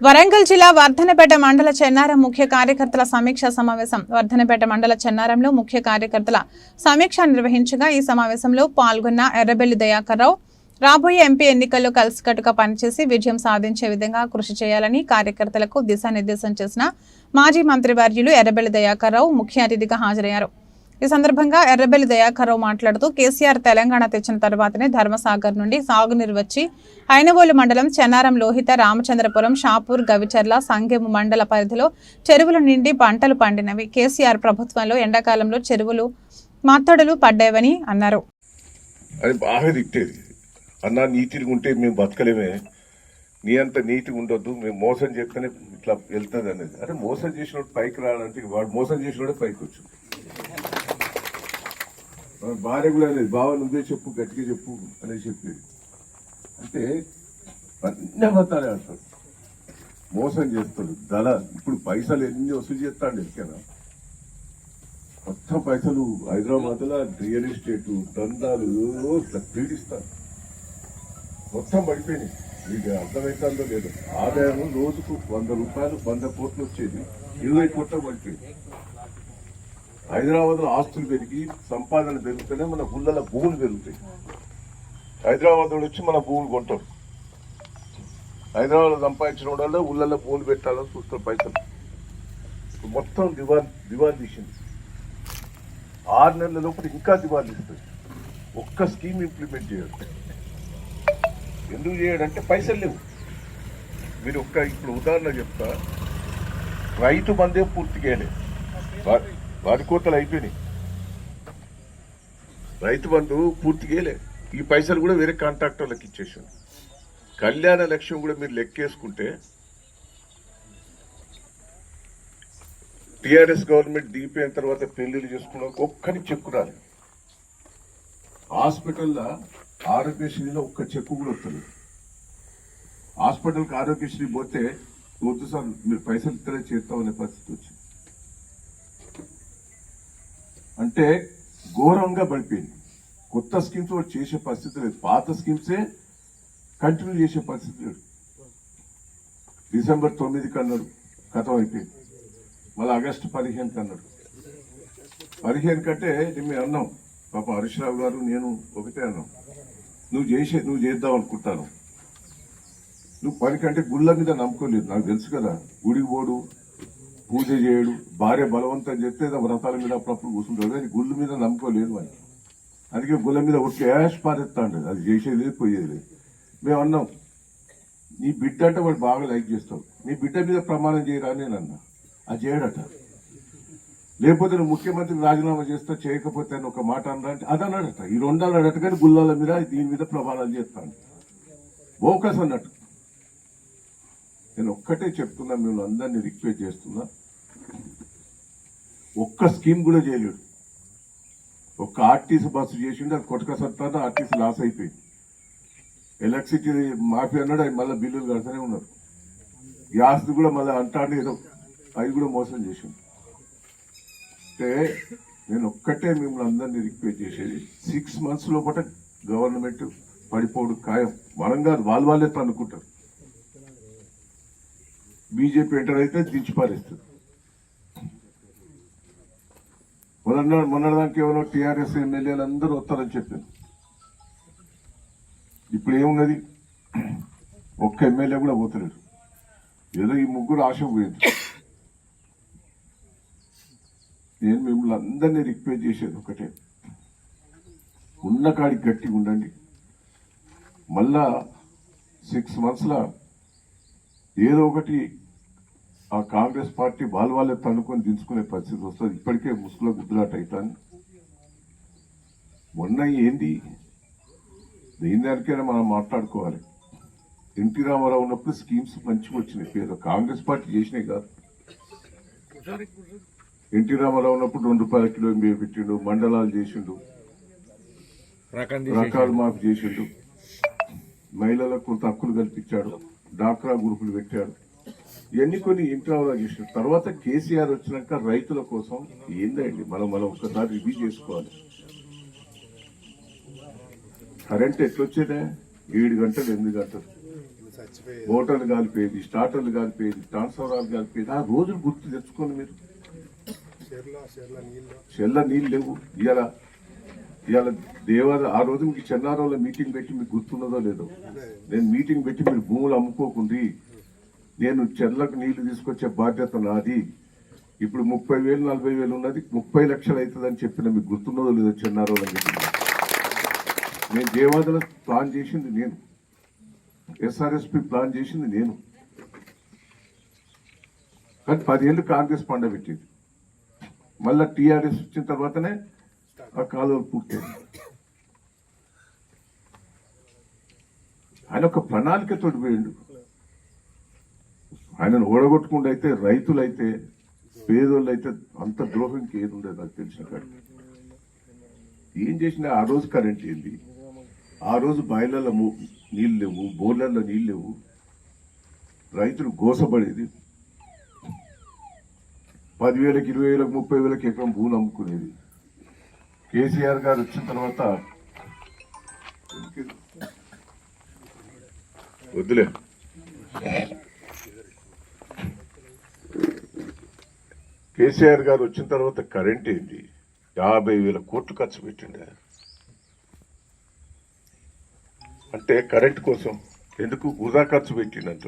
వరంగల్ జిల్లా వర్ధనపేట మండల చెన్నారం ముఖ్య కార్యకర్తల సమీక్ష సమావేశం. వర్ధనపేట మండల చెన్నారంలో ముఖ్య కార్యకర్తల సమీక్ష నిర్వహించగా ఈ సమావేశంలో పాల్గొన్న ఎర్రబెల్లి దయాకర్రావు రాబోయే ఎంపీ ఎన్నికల్లో కలిసికట్టుగా పనిచేసి విజయం సాధించే విధంగా కృషి చేయాలని కార్యకర్తలకు దిశానిర్దేశం చేసిన మాజీ మంత్రి వర్యులు ఎర్రబెల్లి దయాకర్రావు ముఖ్య అతిథిగా హాజరయ్యారు. ఈ సందర్భంగా ఎర్రబెల్లి దయాకర్రావు మాట్లాడుతూ కేసీఆర్ తెలంగాణ తెచ్చిన తర్వాతనే ధర్మసాగర్ నుండి సాగునీరు వచ్చి ఐనవోలు మండలం చెన్నారం లోహిత రామచంద్రపురం షాపూర్ గవిచర్ల సంగెము మండల పరిధిలో చెరువుల నిండి పంటలు పండినవి. కేసీఆర్ ప్రభుత్వంలో ఎండాకాలంలో చెరువులు మత్తడులు పడ్డావని అన్నారు. అది బాగా తిట్టేది. అన్న నీతిగా ఉంటే మేము బతకలేమే. నీ అంత నీతిగా ఉండొద్దు. మేము మోసం చేస్తేనే ఇట్లా వెళ్తుంది అనేది అరే మోసం చేసినోడు పైకి రావాలంటే వాడు మోసం చేసినోడే పైకి వచ్చింది భార్య కూడా అనేది బావ నువ్వే చెప్పు గట్టిగా చెప్పు అనేది చెప్పేది. అంటే అన్ని అబద్ధాలే అంటాడు. మోసం చేస్తాడు. దళ ఇప్పుడు పైసలు ఎన్ని వసూలు చేస్తాడు ఎరికేనా మొత్తం పైసలు హైదరాబాద్లో రియల్ ఎస్టేట్ దందాలు పీడిస్తారు. మొత్తం పడిపోయినాయి. మీకు అర్థమవుతుందో లేదు. ఆదాయం రోజుకు వంద రూపాయలు వంద కోట్లు వచ్చేది. ఇరవై కోట్ల పడిపోయింది. హైదరాబాద్లో ఆస్తులు పెరిగి సంపాదన పెరుగుతూనే మన గుళ్ళల భూములు పెరుగుతాయి. హైదరాబాద్ వాడు వచ్చి మన భూములు కొంటాడు హైదరాబాద్ సంపాదించిన వాళ్ళ ఊళ్ళల్లో భూములు పెట్టాలని చూస్తారు పైసలు. మొత్తం దివాన్ దివాన్ తీసింది. ఆరు నెలల లోపల ఇంకా దివాళీ తీస్తుంది. ఒక్క స్కీమ్ ఇంప్లిమెంట్ చేయడు ఎందుకు చేయడంటే పైసలు లేవు. మీరు ఒక్క ఇప్పుడు ఉదాహరణ చెప్తా. రైతు మందే పూర్తి చేయలేదు. వాటి కోతలు అయిపోయినాయి. రైతు బంధు పూర్తిగా ఈ పైసలు కూడా వేరే కాంట్రాక్టర్లకు ఇచ్చేసాం కళ్యాణ లక్ష్యం కూడా మీరు లెక్కేసుకుంటే టిఆర్ఎస్ గవర్నమెంట్ దిగిపోయిన తర్వాత పెళ్ళిళ్ళు చేసుకున్న ఒక్కని చెక్కు రాలేదు. హాస్పిటల్లో ఆరోగ్యశ్రీలో ఒక్క చెక్కు కూడా వస్తుంది హాస్పిటల్కి ఆరోగ్యశ్రీ పోతే వద్దు సార్ మీరు పైసలు ఇతర చేస్తామనే పరిస్థితి వచ్చింది. అంటే ఘోరంగా పడిపోయింది. కొత్త స్కీమ్స్ వాడు చేసే పరిస్థితి లేదు. పాత స్కీమ్సే కంటిన్యూ చేసే పరిస్థితి లేదు. డిసెంబర్ తొమ్మిదికి అన్నాడు కథం అయిపోయింది మళ్ళీ ఆగస్టు పదిహేనుకి అన్నాడు పదిహేను కంటే మేము అన్నాం. పాప హరీష్రావు గారు నేను ఒకటే అన్నాం. నువ్వు చేసే నువ్వు చేద్దాం అనుకుంటాను. నువ్వు పని కంటే గుళ్ళ మీద నమ్ముకోలేదు. నాకు తెలుసు కదా. గుడికి పోడు పూజ చేయడు భార్య బలవంతం చెప్తే వ్రతాల మీద అప్పుడప్పుడు కూర్చుంటాడు కానీ గుళ్ళ మీద నమ్ముకోలేదు అని అందుకే గుళ్ళ మీద ఒక యాష్ పారేస్తాడు. అది చేసేది లేదు పోయేది. లేదు మేము అన్నాం నీ బిడ్డ అంటే వాడు బాగా లైక్ చేస్తావు. నీ బిడ్డ మీద ప్రమాణం చేయరా? అని నేను అన్నా. అది చేయడట. లేకపోతే నువ్వు ముఖ్యమంత్రి రాజీనామా చేస్తా చేయకపోతే అని ఒక మాట అన్నాడు అది అన్నాడట. ఈ రెండు అన్నాడట కానీ గుల్లాల మీద దీని మీద ప్రమాణాలు చేస్తాను బోకస్ అన్నట్టు. నేను ఒక్కటే చెప్తున్నా మేము అందరినీ రిక్వెస్ట్ చేస్తున్నా. ఒక్క స్కీమ్ కూడా చేయలేడు. ఒక్క ఆర్టీసీ బస్సు చేసిండు అది కొట్టక సత్తాన ఆర్టీసీ లాస్ అయిపోయింది. ఎలక్ట్రిసిటీ మాఫీ అన్నాడు అవి మళ్ళీ బిల్లులు కడుతూనే ఉన్నారు. గ్యాస్ కూడా మళ్ళీ అంటాడు ఏదో అవి కూడా మోసం చేసిండు. అంటే నేను ఒక్కటే మిమ్మల్ని అందరినీ రిక్వెస్ట్ చేసేది సిక్స్ మంత్స్ లోపల గవర్నమెంట్ పడిపోవడం ఖాయం. మనం కాదు వాళ్ళు వాళ్ళే అనుకుంటారు బీజేపీ ఎంటర్ అయితే దించి పారేస్తుంది. మొన్న మొన్నటిదానికి ఎవరో టీఆర్ఎస్ ఎమ్మెల్యేలు అందరూ వస్తారని చెప్పారు. ఇప్పుడు ఏమున్నది? ఒక్క ఎమ్మెల్యే కూడా పోతలేడు. ఏదో ఈ ముగ్గురు ఆశ పోయింది. నేను మిమ్మల్ని అందరినీ రిక్వెస్ట్ చేసేది ఒకటే. ఉన్న కాడికి గట్టిగా ఉండండి. మళ్ళా సిక్స్ మంత్స్లో ఏదో ఒకటి ఆ కాంగ్రెస్ పార్టీ వాళ్ళ వాళ్ళే తన్నుకొని దించుకునే పరిస్థితి వస్తుంది. ఇప్పటికే ముసుగులో గుద్దులాట అవుతాను మొన్న ఏంది? దేని దానికైనా మనం మాట్లాడుకోవాలి. ఎన్టీ రామారావు ఉన్నప్పుడు స్కీమ్స్ మంచిగా వచ్చినాయి. పేరు కాంగ్రెస్ పార్టీ చేసినాయి కాదు. ఎన్టీ రామారావు ఉన్నప్పుడు రెండు రూపాయల కిలో బియ్యం పెట్టిండు మండలాలు చేసిండు రకాలు మాఫీ చేసిండు. మహిళలకు కొంత హక్కులు కల్పించాడు. డాక్రా గ్రూపులు పెట్టాడు. ఇవన్నీ కొన్ని ఇంట్రావరా చేసిన తర్వాత కేసీఆర్ వచ్చినాక రైతుల కోసం ఏందండి? మనం మనం ఒక్కసారి రివ్యూ చేసుకోవాలి. కరెంట్ ఎట్లొచ్చేదే? ఏడు గంటలు ఎనిమిది గంటలు. మోటార్లు కాలిపోయేది స్టార్టర్లు కాలిపోయేది ట్రాన్స్ఫార్మర్లు కాలిపోయేది. ఆ రోజులు గుర్తు తెచ్చుకోండి మీరు. చెల్ల నీళ్ళు లేవు. ఇవాళ ఇవాళ దేవాల ఆ రోజు మీకు చెన్నారంలో మీటింగ్ పెట్టి మీకు గుర్తున్నదో లేదో. నేను మీటింగ్ పెట్టి మీరు భూములు అమ్ముకోకుండి నేను చెర్లకు నీళ్ళు తీసుకొచ్చే బాధ్యత నాది. ఇప్పుడు ముప్పై వేలు నలభై వేలు ఉన్నది ముప్పై లక్షలు అవుతుందని చెప్పిన మీకు గుర్తున్నదో లేదో చెన్నారో అని చెప్పి. నేను దేవాదల ప్లాన్ చేసింది నేను. ఎస్ఆర్ఎస్పి ప్లాన్ చేసింది నేను. కానీ పదేళ్ళు కాంగ్రెస్ పండబెట్టింది మళ్ళా టీఆర్ఎస్ వచ్చిన తర్వాతనే ఆ కాలువలు పూర్తయింది. ఆయన ఒక ప్రణాళికతో పోయిండు. ఆయనను ఓడగొట్టకుండా అయితే రైతులైతే పేదోళ్ళు అయితే అంత ద్రోహంకి ఏది ఉండదు నాకు తెలిసిన కాడికి ఏం చేసినా ఆ రోజు కరెంట్ ఏంది? ఆ రోజు బాయిలలో నీళ్ళు లేవు బోర్లలో నీళ్ళు లేవు. రైతులు గోసపడేది. పదివేలకు ఇరవై వేలకు ముప్పై వేలకు ఎకరం భూములు అమ్ముకునేది. కేసీఆర్ గారు వచ్చిన తర్వాత వద్దులే. కేసీఆర్ గారు వచ్చిన తర్వాత కరెంట్ ఏంటి? యాభై వేల కోట్లు ఖర్చు పెట్టిండే? అంటే కరెంట్ కోసం ఎందుకు వృధా ఖర్చు పెట్టిండంట?